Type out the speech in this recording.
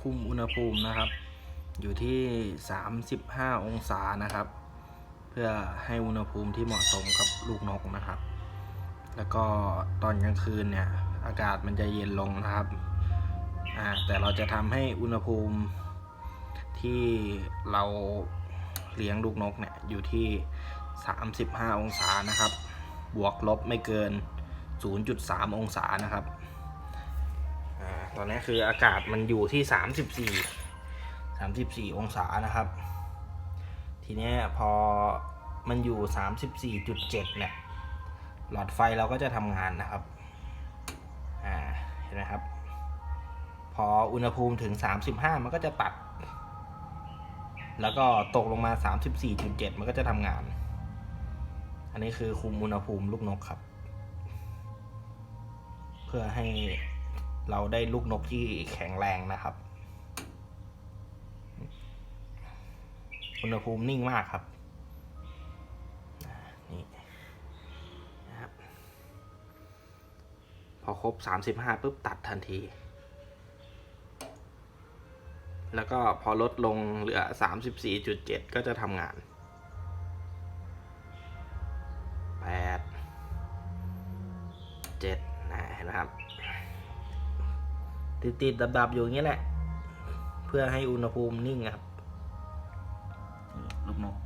คุมอุณหภูมินะครับ อยู่ที่ 35 องศานะครับ เพื่อให้อุณหภูมิที่เหมาะสมกับลูกนกนะครับ แล้วก็ตอนกลางคืนเนี่ยอากาศมันจะเย็นลงนะครับอ่าแต่เราจะทำให้อุณหภูมิที่เราเลี้ยงลูกนกเนี่ยอยู่ที่ 35 องศานะครับ บวกลบไม่เกิน 0.3 องศานะครับ ตอนนี้คืออากาศมันอยู่ที่34 34องศานะครับ ทีนี้พอมันอยู่34.7เนี่ย หลอดไฟเราก็จะทำงานนะครับ อ่า เห็นไหมครับ พออุณหภูมิถึง35มันก็จะตัด แล้วก็ตกลงมา34.7มันก็จะทำงาน อันนี้คือคุมอุณหภูมิลูกนกครับ เพื่อให้ เราได้ลูกนกที่แข็งแรงนะครับ อุณหภูมินิ่งมากครับนี่นะครับ พอครบ 35ปุ๊บตัดทันที แล้วก็พอลดลงเหลือ 34.7 ก็จะทำงานแปดเจ็ดนะเห็นไหมครับ ติดๆดับๆอยู่อย่างนี้แหละ เพื่อให้อุณหภูมินิ่งครับ ลูกนก